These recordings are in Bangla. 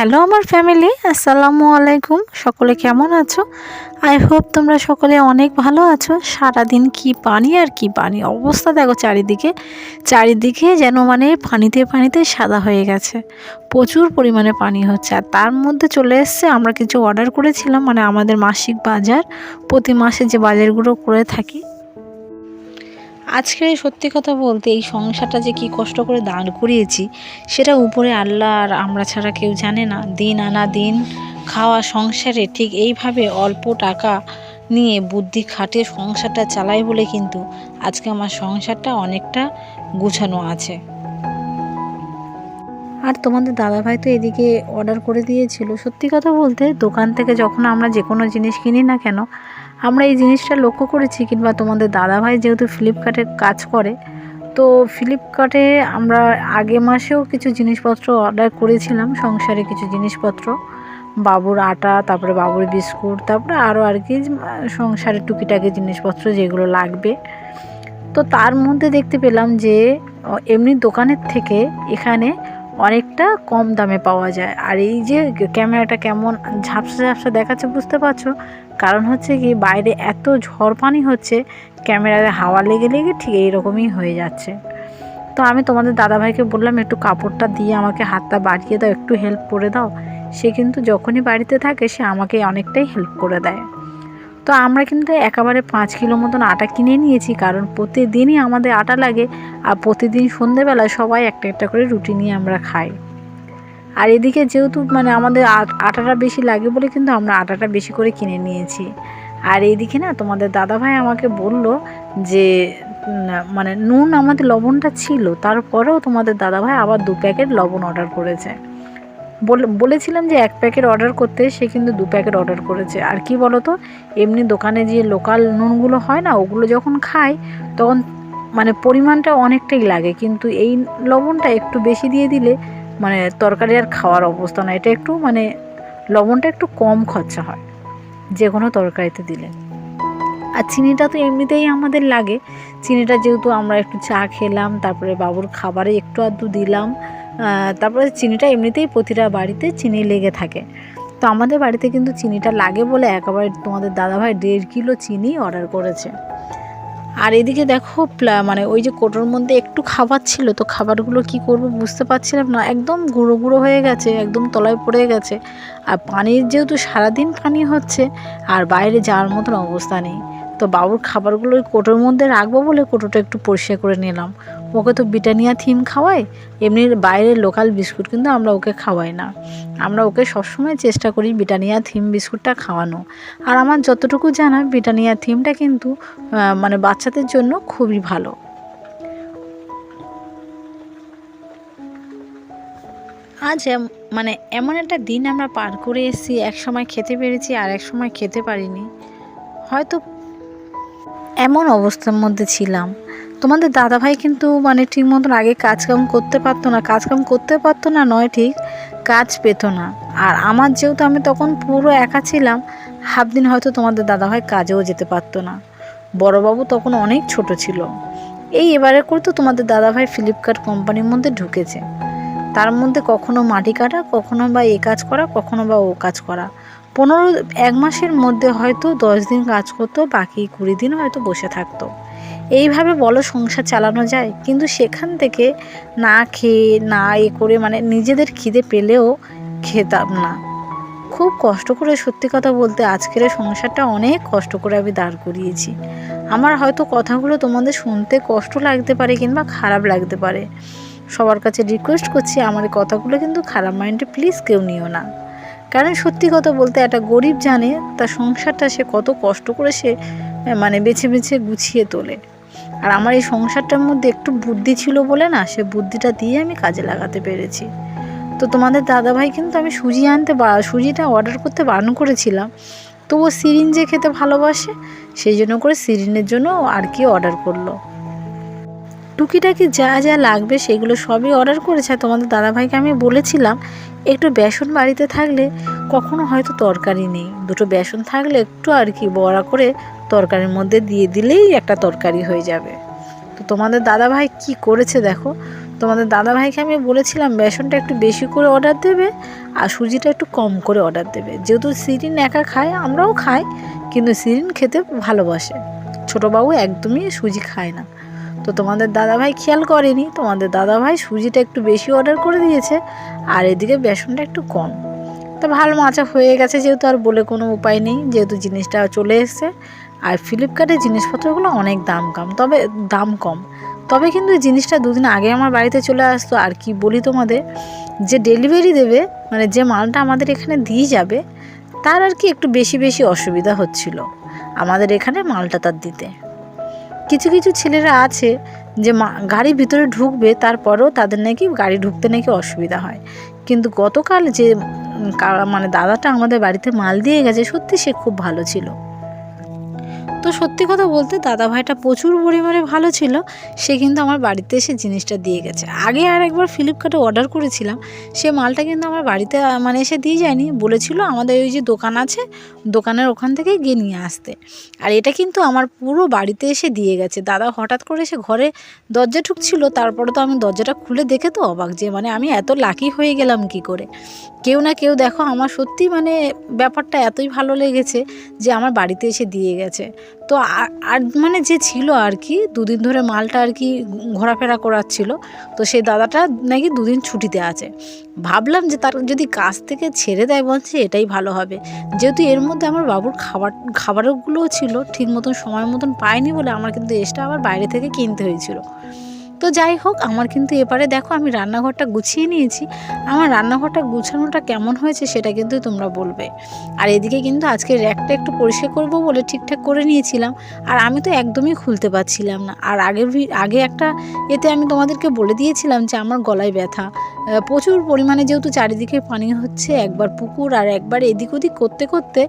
হ্যালো আমার ফ্যামিলি, আসসালামু আলাইকুম। সকলে কেমন আছো? আই হোপ তোমরা সকলে অনেক ভালো আছো। সারাদিন কি পানি আর কি পানি? অবস্থা দেখো চারিদিকে। চারিদিকে যেন মানে পানিতে পানিতে সাদা হয়ে গেছে। প্রচুর পরিমাণে পানি হচ্ছে। আর তার মধ্যে চলে এসছে, আমরা কিছু অর্ডার করেছিলাম মানে আমাদের মাসিক বাজার। প্রতি মাসে যে বাজারগুলো করে থাকি আজকে সত্যি কথা বলতে এই সংসারটা যে কি কষ্ট করে দাঁড় করিয়েছি, সেটা উপরে আল্লাহ আর আমরা ছাড়া কেউ জানে না। দিন আনা দিন, খাওয়া সংসারে ঠিক এইভাবে অল্প টাকা নিয়ে বুদ্ধি খাটিয়ে সংসারটা চালাই বলে কিন্তু আজকে আমার সংসারটা অনেকটা গুছানো আছে। আর তোমাদের দাদাভাই তো এদিকে অর্ডার করে দিয়েছিল। সত্যি কথা বলতে দোকান থেকে যখন আমরা যে কোনো জিনিস কিনি না কেন আমরা এই জিনিসটা লক্ষ্য করেছি, কিংবা তোমাদের দাদাভাই যেহেতু ফ্লিপকার্টে কাজ করে, তো ফ্লিপকার্টে আমরা আগে মাসেও কিছু জিনিসপত্র অর্ডার করেছিলাম, সংসারে কিছু জিনিসপত্র। বাবুর আটা, তারপরে বাবুর বিস্কুট, তারপরে আরও আর কি, সংসারের টুকিটাকি জিনিসপত্র যেগুলো লাগবে। তো তার মধ্যে দেখতে পেলাম যে এমনি দোকানের থেকে এখানে অনেকটা কম দামে পাওয়া যায়। আর এই যে ক্যামেরাটা কেমন ঝাপসা ঝাপসা দেখাচ্ছে বুঝতে পারছ? কারণ হচ্ছে কি বাইরে এত ঝড় পানি হচ্ছে, ক্যামেরায় হাওয়া লেগে লেগে ঠিক এইরকমই হয়ে যাচ্ছে। তো আমি তোমাদের দাদাভাইকে বললাম, একটু কাপড়টা দিয়ে আমাকে হাতটা বাড়িয়ে দাও, একটু হেল্প করে দাও। সে কিন্তু যখনই বাড়িতে থাকে, সে আমাকে অনেকটাই হেল্প করে দেয়। তো আমরা কিন্তু একেবারে পাঁচ কিলো মতন আটা কিনে নিয়েছি, কারণ প্রতিদিনই আমাদের আটা লাগে আর প্রতিদিন সন্ধেবেলায় সবাই একটা একটা করে রুটি নিয়ে আমরা খাই। আর এদিকে যেহেতু মানে আমাদের আটাটা বেশি লাগে বলে কিন্তু আমরা আটাটা বেশি করে কিনে নিয়েছি। আর এইদিকে না তোমাদের দাদাভাই আমাকে বলল যে মানে নুন আমাদের লবণটা ছিল, তারপরেও তোমাদের দাদাভাই আবার দু প্যাকেট লবণ অর্ডার করেছে। বলেছিলাম যে এক প্যাকেট অর্ডার করতে, সে কিন্তু দু প্যাকেট অর্ডার করেছে। আর কি বলতো, এমনি দোকানে যে লোকাল নুনগুলো হয় না, ওগুলো যখন খাই তখন মানে পরিমাণটা অনেকটাই লাগে। কিন্তু এই লবণটা একটু বেশি দিয়ে দিলে মানে তরকারি আর খাওয়ার অবস্থা না। এটা একটু মানে লবণটা একটু কম খরচা হয়, যে কোনো তরকারিতে দিলে। আর চিনিটা তো এমনিতেই আমাদের লাগে। চিনিটা যেহেতু আমরা একটু চা খেলাম, তারপরে বাবুর খাবারে একটু আধটু দিলাম। তারপরে চিনিটা এমনিতেই প্রতিটা বাড়িতে চিনি লেগে থাকে। তো আমাদের বাড়িতে কিন্তু চিনিটা লাগে বলে একেবারে তোমাদের দাদাভাই দেড় কিলো চিনি অর্ডার করেছে। আর এদিকে দেখো মানে ওই যে কোটোর মধ্যে একটু খাবার ছিল, তো খাবারগুলো কি করব বুঝতে পারছিলাম না। একদম গুঁড়ো গুঁড়ো হয়ে গেছে, একদম তলায় পড়ে গেছে। আর পানির যেহেতু সারাদিন পানি হচ্ছে, আর বাইরে যাওয়ার মতন অবস্থা নেই। তো বাবুর খাবারগুলো ওই কোটোর মধ্যে রাখব বলে কোটোটা একটু পরিষ্কার করে নিলাম। ওকে তো ব্রিটানিয়া থিম খাওয়াই এমনি বাইরের লোকাল বিস্কুট কিন্তু আমরা ওকে খাওয়াই না। আমরা ওকে সবসময় চেষ্টা করি বিটানিয়া থিম বিস্কুটটা খাওয়ানো। আর আমার যতটুকু জানা, ব্রিটানিয়া থিমটা কিন্তু মানে বাচ্চাদের জন্য খুবই ভালো। আজ মানে এমন একটা দিন আমরা পার করে এসেছি, এক সময় খেতে পেরেছি আর এক সময় খেতে পারিনি। হয়তো এমন অবস্থার মধ্যে ছিলাম। তোমাদের দাদাভাই কিন্তু মানে ঠিক মতন আগে কাজকাম করতে পারতো না। কাজকাম করতে পারতো না, নয় ঠিক, কাজ পেতো না। আর আমার যেহেতু আমি তখন পুরো একা ছিলাম, হাফ দিন হয়তো তোমাদের দাদাভাই কাজেও যেতে পারতো না। বড়বাবু তখন অনেক ছোট ছিল। এই এবারে করে তো তোমাদের দাদাভাই ফ্লিপকার্ট কোম্পানির মধ্যে ঢুকেছে। তার মধ্যে কখনো মাটি কাটা, কখনো বা এ কাজ করা, কখনো বা ও কাজ করা। পনেরো, এক মাসের মধ্যে হয়তো দশ দিন কাজ করতো, বাকি কুড়ি দিন হয়তো বসে থাকতো। এইভাবে বলো সংসার চালানো যায়? কিন্তু সেখান থেকে না খেয়ে, না এ করে মানে নিজেদের খিদে পেলেও খেতাম না। খুব কষ্ট করে সত্যি কথা বলতে আজকের সংসারটা অনেক কষ্ট করে আমি দাঁড় করিয়েছি। আমার হয়তো কথাগুলো তোমাদের শুনতে কষ্ট লাগতে পারে কিংবা খারাপ লাগতে পারে। সবার কাছে রিকোয়েস্ট করছি আমার এই কথাগুলো কিন্তু খারাপ মাইন্ডে প্লিজ কেউ নিও না। কারণ সত্যি কথা বলতে একটা গরিব জানে তার সংসারটা সে কত কষ্ট করে সে মানে বেছে বেছে গুছিয়ে তোলে। আর আমার এই সংসারটার মধ্যে একটু বুদ্ধি ছিল বলে না, সে বুদ্ধিটা দিয়ে আমি কাজে লাগাতে পেরেছি। তো তোমাদের দাদাভাই কিন্তু আমি সুজি আনতে বা, সুজিটা অর্ডার করতে বারণ করেছিলাম। তবুও সিরিঞ্জে খেতে ভালোবাসে, সেই জন্য করে সিরিনের জন্য আর কি অর্ডার করল। টুকিটাকি যা যা লাগবে সেগুলো সবই অর্ডার করেছে। তোমাদের দাদাভাইকে আমি বলেছিলাম, একটু বেসন বাড়িতে থাকলে কখনো হয়তো তরকারি নেই। দুটো বেসন থাকলে একটু আর কি বড়া করে তরকারির মধ্যে দিয়ে দিলেই একটা তরকারি হয়ে যাবে। তো তোমাদের দাদাভাই কি করেছে দেখো? তোমাদের দাদাভাইকে আমি বলেছিলাম, বেসনটা একটু বেশি করে অর্ডার দেবে আর সুজিটা একটু কম করে অর্ডার দেবে। যেহেতু সিরিন একা খায়, আমরাও খাই, কিন্তু সিরিন খেতে ভালোবাসে। ছোটোবাবু একদমই সুজি খায় না। তো তোমাদের দাদাভাই খেয়াল করেনি, তোমাদের দাদাভাই সুজিটা একটু বেশি অর্ডার করে দিয়েছে, আর এদিকে বেসনটা একটু কম। তো ভালো মাচা হয়ে গেছে যেহেতু আর বলে কোনো উপায় নেই, যেহেতু জিনিসটা চলে এসছে, আর ফ্লিপকার্টের জিনিসপত্রগুলো অনেক দাম কম, তবে দাম কম। তবে কিন্তু জিনিসটা দুদিন আগে আমার বাড়িতে চলে আসতো, আর কি বলি তোমাদের, যে ডেলিভারি দেবে মানে যে মালটা আমাদের এখানে দিয়ে যাবে, তার আর কি একটু বেশি বেশি অসুবিধা হচ্ছিল, আমাদের এখানে মালটা তার দিতে। কিছু কিছু ছেলেরা আছে যে মা, গাড়ির ভিতরে ঢুকবে, তারপরেও তাদের নাকি গাড়ি ঢুকতে নাকি অসুবিধা হয়। কিন্তু গতকাল যে মানে দাদাটা আমাদের বাড়িতে মাল দিয়ে গেছে, সত্যি সে খুব ভালো ছিল। তো সত্যি কথা বলতে দাদা ভাইটা প্রচুর পরিমাণে ভালো ছিল, সে কিন্তু আমার বাড়িতে এসে জিনিসটা দিয়ে গেছে। আগে আর একবার ফ্লিপকার্টে অর্ডার করেছিলাম, সে মালটা কিন্তু আমার বাড়িতে মানে এসে দিয়ে যায়নি। বলেছিল আমাদের ওই যে দোকান আছে, দোকানের ওখান থেকে গিয়ে নিয়ে আসতে। আর এটা কিন্তু আমার পুরো বাড়িতে এসে দিয়ে গেছে। দাদা হঠাৎ করে এসে ঘরে দরজা ঠুকছিল তারপরে তো আমি দরজাটা খুলে দেখে তো অবাক যে মানে আমি এত লাকি হয়ে গেলাম কি করে? কেউ না কেউ দেখো আমার সত্যি মানে ব্যাপারটা এতই ভালো লেগেছে যে আমার বাড়িতে এসে দিয়ে গেছে। তো আর- মানে যে ছিল আর কি, দুদিন ধরে মালটা আর কি ঘোরাফেরা করাচ্ছিল, তো সেই দাদাটা নাকি দুদিন ছুটিতে আছে। ভাবলাম যে তার যদি কাজ থেকে ছেড়ে দেয় বলছে, এটাই ভালো হবে। যেহেতু এর মধ্যে আমার বাবুর খাবার, খাবারগুলোও ছিল, ঠিক মতন সময় মতন পায়নি বলে আমার কিন্তু এসটা আবার বাইরে থেকে কিনতে হয়েছিল। তো যাই হোক, আমার কিন্তু এবারে দেখো আমি রান্নাঘরটা গুছিয়ে নিয়েছি। আমার রান্নাঘরটা গুছানোটা কেমন হয়েছে সেটা কিন্তু তোমরা বলবে। আর এদিকে কিন্তু আজকে র্যাকটা একটু পরিষ্কার করব বলে ঠিকঠাক করে নিয়েছিলাম। আর আমি তো একদমই খুলতে পারছিলাম না। আর আগের আগে একটা এতে আমি তোমাদেরকে বলে দিয়েছিলাম যে আমার গলায় ব্যথা। প্রচুর পরিমাণে যেহেতু চারিদিকে পানি হচ্ছে, একবার পুকুর আর একবার এদিক ওদিক করতে করতে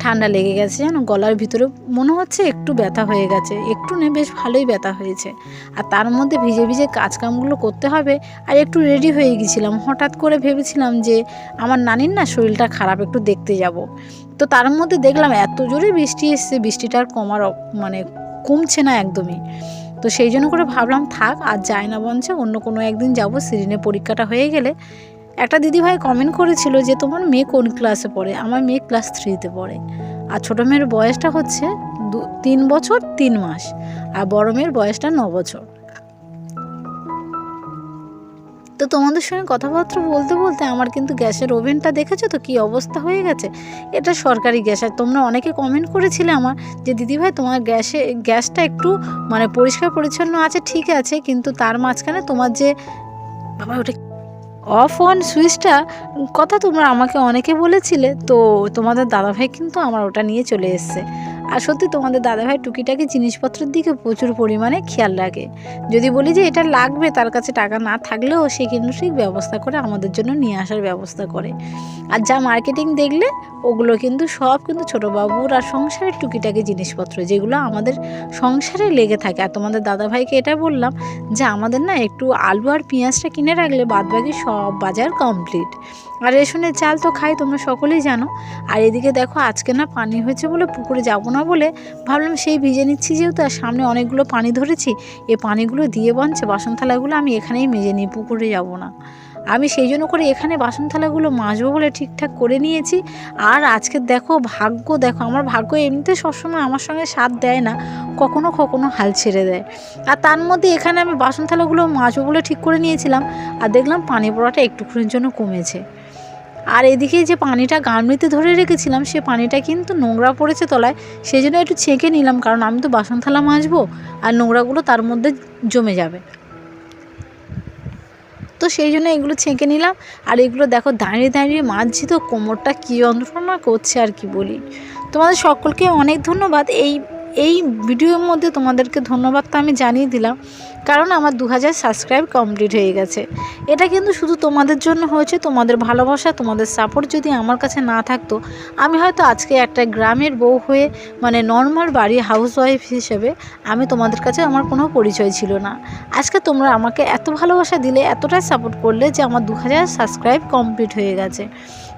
ঠান্ডা লেগে গেছে জানো গলার ভিতরে মনে হচ্ছে একটু ব্যথা হয়ে গেছে। একটু নেই বেশ ভালোই ব্যথা হয়েছে। আর তার মধ্যে ভিজে ভিজে কাজকামগুলো করতে হবে। আর একটু রেডি হয়ে গেছিলাম। হঠাৎ করে ভেবেছিলাম যে, আমার নানির না শরীরটা খারাপ, একটু দেখতে যাব। তো তার মধ্যে দেখলাম এত জোরে বৃষ্টি এসছে, বৃষ্টিটা আর কমার মানে কমছে না একদমই। তো সেই জন্য করে ভাবলাম, থাক, আর যায় না বঞ্চে অন্য কোনো একদিন যাব। সিরিনে পরীক্ষাটা হয়ে গেলে। একটা দিদিভাই কমেন্ট করেছিল যে, তোমার মেয়ে কোন ক্লাসে পড়ে? আমার মেয়ে ক্লাস থ্রিতে পড়ে। আর ছোটো মেয়ের বয়সটা হচ্ছে দু, তিন বছর, তিন মাস। আর বড় মেয়ের বয়সটা ন বছর। তো তোমাদের সঙ্গে কথাবার্তা বলতে বলতে আমার কিন্তু গ্যাসের ওভেনটা দেখেছ তো? কি অবস্থা হয়ে গেছে? এটা সরকারি গ্যাস আর তোমরা অনেকে কমেন্ট করেছিলে আমার যে দিদিভাই তোমার গ্যাসে, গ্যাসটা একটু মানে পরিষ্কার পরিচ্ছন্ন আছে, ঠিক আছে, কিন্তু তার মাঝখানে তোমার যে বাবা ওটা অফ অন সুইচটা, কথা তোমরা আমাকে অনেকে বলেছিলে, তো তোমাদের দাদাভাই কিন্তু আমার ওটা নিয়ে চলে এসছে। আর সত্যি তোমাদের দাদাভাই টুকিটাকি জিনিসপত্রের দিকে প্রচুর পরিমাণে খেয়াল রাখে। যদি বলি যে এটা লাগবে, তার কাছে টাকা না থাকলেও সে কিন্তু ঠিক ব্যবস্থা করে আমাদের জন্য নিয়ে আসার ব্যবস্থা করে। আর যা মার্কেটিং দেখলে, ওগুলো কিন্তু সব কিন্তু ছোটো বাবুর আর সংসারের টুকিটাকি জিনিসপত্র, যেগুলো আমাদের সংসারে লেগে থাকে। আর তোমাদের দাদাভাইকে এটা বললাম যে আমাদের না একটু আলু আর পেঁয়াজটা কিনে রাখলে বাদবাকি সব বাজার কমপ্লিট আর রেশনের চাল তো খাই, তোমরা সকলেই জানো। আর এদিকে দেখো, আজকে না পানি হয়েছে বলে পুকুরে যাব না বলে ভাবলাম সেই ভিজে নিচ্ছি যেহেতু, আর সামনে অনেকগুলো পানি ধরেছি। এ পানিগুলো দিয়ে বনছে বাসন থালাগুলো আমি এখানেই মেজে নিই, পুকুরে যাব না। আমি সেই জন্য করে এখানে বাসন থালাগুলো মাজবো বলে ঠিকঠাক করে নিয়েছি। আর আজকে দেখো, ভাগ্য দেখো, আমার ভাগ্য এমনিতে সবসময় আমার সঙ্গে সাথ দেয় না, কখনো কখনো হাল ছেড়ে দেয়। আর তার মধ্যে এখানে আমি বাসন থালাগুলো মাজবো বলে ঠিক করে নিয়েছিলাম। আর দেখলাম পানি পড়াটা একটুখানির জন্য কমেছে। আর এদিকে যে পানিটা গামলিতে ধরে রেখেছিলাম, সে পানিটা কিন্তু নোংরা পড়েছে তলায় সেই জন্য একটু ছেঁকে নিলাম, কারণ আমি তো বাসন থালা মাজবো আর নোংরাগুলো তার মধ্যে জমে যাবে। তো সেই জন্য এগুলো ছেঁকে নিলাম, আর এগুলো দেখো দাঁড়িয়ে দাঁড়িয়ে মাজছি তো, কোমরটা কী যন্ত্রণা করছে আর কি বলি। তোমাদের সকলকে অনেক ধন্যবাদ, এই এই ভিডিওর মধ্যে তোমাদেরকে ধন্যবাদ তো আমি জানিয়ে দিলাম, কারণ আমার দু হাজার সাবস্ক্রাইব কমপ্লিট হয়ে গেছে। এটা কিন্তু শুধু তোমাদের জন্য হয়েছে, তোমাদের ভালোবাসা, তোমাদের সাপোর্ট যদি আমার কাছে না থাকতো, আমি হয়তো আজকে একটা গ্রামের বউ হয়ে মানে নর্মাল বাড়ি হাউস ওয়াইফ হিসেবে আমি তোমাদের কাছে আমার কোনো পরিচয় ছিল না। আজকে তোমরা আমাকে এত ভালোবাসা দিলে, এতটাই সাপোর্ট করলে যে আমার দু হাজার সাবস্ক্রাইব কমপ্লিট হয়ে গেছে।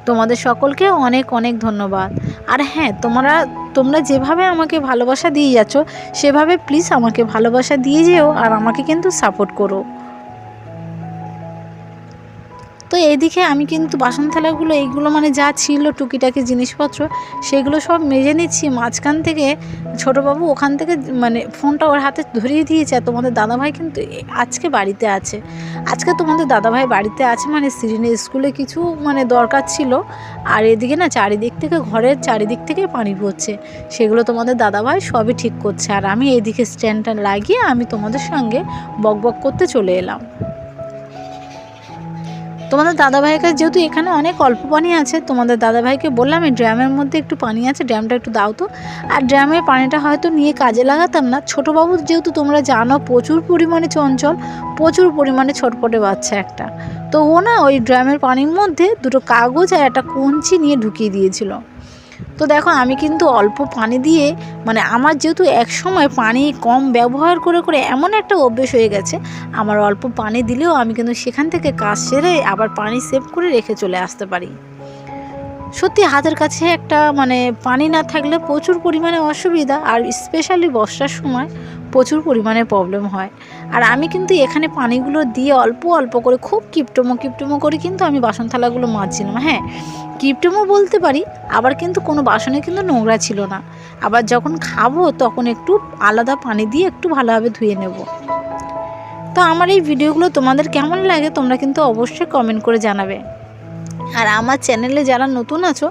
তোমাদের সকলকে অনেক অনেক ধন্যবাদ। আর হ্যাঁ তোমরা তোমরা যেভাবে আমাকে ভালোবাসা দিয়ে যাচ্ছ, সেভাবে প্লিজ আমাকে ভালোবাসা দিয়ে যেও আর আমাকে কিন্তু সাপোর্ট করো। এইদিকে আমি কিন্তু বাসন থালাগুলো, এইগুলো মানে যা ছিল টুকিটাকি জিনিসপত্র, সেগুলো সব মেজে নিচ্ছি। মাঝখান থেকে ছোটোবাবু ওখান থেকে মানে ফোনটা ওর হাতে ধরিয়ে দিয়েছে। আর তোমাদের দাদাভাই কিন্তু আজকে বাড়িতে আছে। আজকে তোমাদের দাদাভাই বাড়িতে আছে মানে সিরিনের স্কুলে কিছু মানে দরকার ছিল। আর এদিকে না চারিদিক থেকে ঘরের চারিদিক থেকে পানি পড়ছে। সেগুলো তোমাদের দাদাভাই সবই ঠিক করছে। আর আমি এইদিকে স্ট্যান্ডটা লাগিয়ে আমি তোমাদের সঙ্গে বক বক করতে চলে এলাম। তোমাদের দাদাভাইয়ের কাছে যেহেতু এখানে অনেক অল্প পানি আছে, তোমাদের দাদাভাইকে বললাম এই ড্রামের মধ্যে একটু পানি আছে ড্র্যামটা একটু দাও তো। আর ড্রামের পানিটা হয়তো নিয়ে কাজে লাগাতাম না। ছোটোবাবু যেহেতু তোমরা জানো প্রচুর পরিমাণে চঞ্চল, প্রচুর পরিমাণে ছটপটে বাচ্চা একটা। তো ও না ওই ড্রামের পানির মধ্যে দুটো কাগজ আর একটা কঞ্চি নিয়ে ঢুকিয়ে দিয়েছিল। তো দেখো, আমি কিন্তু অল্প পানি দিয়ে মানে আমার যেহেতু এক সময় পানি কম ব্যবহার করে করে এমন একটা অভ্যেস হয়ে গেছে, আমার অল্প পানি দিলেও আমি কিন্তু সেখান থেকে কাজ সেরে আবার পানি সেভ করে রেখে চলে আসতে পারি। সত্যি হাতের কাছে একটা মানে পানি না থাকলে প্রচুর পরিমাণে অসুবিধা, আর স্পেশালি বর্ষার সময় প্রচুর পরিমাণে প্রবলেম হয়। আর আমি কিন্তু এখানে পানিগুলো দিয়ে অল্প অল্প করে, খুব কিপটমো কিপটমো করে কিন্তু আমি বাসন থালাগুলো মাজছিলাম হ্যাঁ। কিপটমো বলতে পারি, আবার কিন্তু কোনো বাসনে কিন্তু নোংরা ছিল না। আবার যখন খাব তখন একটু আলাদা পানি দিয়ে একটু ভালোভাবে ধুয়ে নেব। তো আমার এই ভিডিওগুলো তোমাদের কেমন লাগে তোমরা কিন্তু অবশ্যই কমেন্ট করে জানাবে। আর আমার চ্যানেলে যারা নতুন আছো,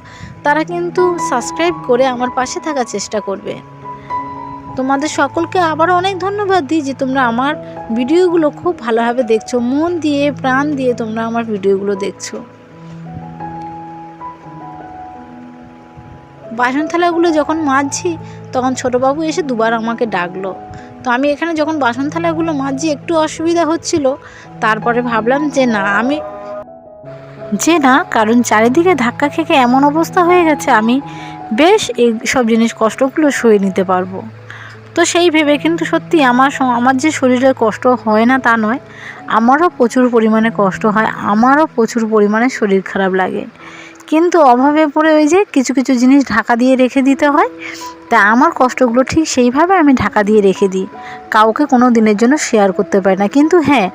তারা কিন্তু সাবস্ক্রাইব করে আমার পাশে থাকার চেষ্টা করবে। তোমাদের সকলকে আবার অনেক ধন্যবাদ দিই যে তোমরা আমার ভিডিওগুলো খুব ভালোভাবে দেখছ। মন দিয়ে, প্রাণ দিয়ে তোমরা আমার ভিডিওগুলো দেখছ। বাসন থালাগুলো যখন মাজছি, তখন ছোটোবাবু এসে দুবার আমাকে ডাকলো। তো আমি এখানে যখন বাসন থালাগুলো মাজছি, একটু অসুবিধা হচ্ছিল। তারপরে ভাবলাম যে না, আমি যে না, কারণ চারিদিকে ধাক্কা খেকে এমন অবস্থা হয়ে গেছে, আমি বেশ এই সব জিনিস কষ্টগুলো সয়ে নিতে পারব। তো সেই ভেবে কিন্তু সত্যি আমার আমার যে শরীরে কষ্ট হয় না তা নয়, আমারও প্রচুর পরিমাণে কষ্ট হয়, আমারও প্রচুর পরিমাণে শরীর খারাপ লাগে। কিন্তু অভাবে পড়ে ওই যে কিছু কিছু জিনিস ঢাকা দিয়ে রেখে দিতে হয়, তা আমার কষ্টগুলো ঠিক সেইভাবে আমি ঢাকা দিয়ে রেখে দিই। কাউকে কোনো দিনের জন্য শেয়ার করতে পারি না। কিন্তু হ্যাঁ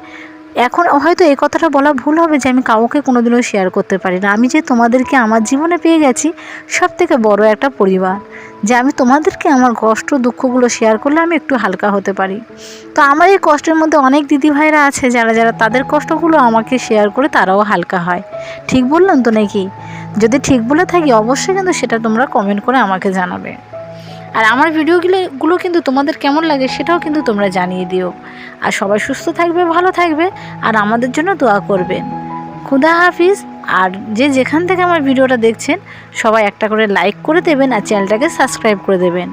এখন হয়তো এই কথাটা বলা ভুল হবে যে আমি কাউকে কোনোদিনও শেয়ার করতে পারি না। আমি যে তোমাদেরকে আমার জীবনে পেয়ে গেছি সব থেকে বড় একটা পরিবার। যে আমি তোমাদেরকে আমার কষ্ট, দুঃখগুলো শেয়ার করলে আমি একটু হালকা হতে পারি। তো আমার এই কষ্টের মধ্যে অনেক দিদি ভাইরা আছে, যারা যারা তাদের কষ্টগুলো আমাকে শেয়ার করে তারাও হালকা হয়। ঠিক বললাম তো নাকি? যদি ঠিক বলে থাকি, অবশ্যই কিন্তু সেটা তোমরা কমেন্ট করে আমাকে জানাবে। আর আমার ভিডিওগুলো, গুলো কিন্তু তোমাদের কেমন লাগে সেটাও কিন্তু তোমরা জানিয়ে দিও। আর সবাই সুস্থ থাকবে, ভালো থাকবে, আর আমাদের জন্য দোয়া করবেন। খুদা হাফিজ। আর যে যেখান থেকে আমার ভিডিওটা দেখছেন, সবাই একটা করে লাইক করে দেবেন আর চ্যানেলটাকে সাবস্ক্রাইব করে দেবেন।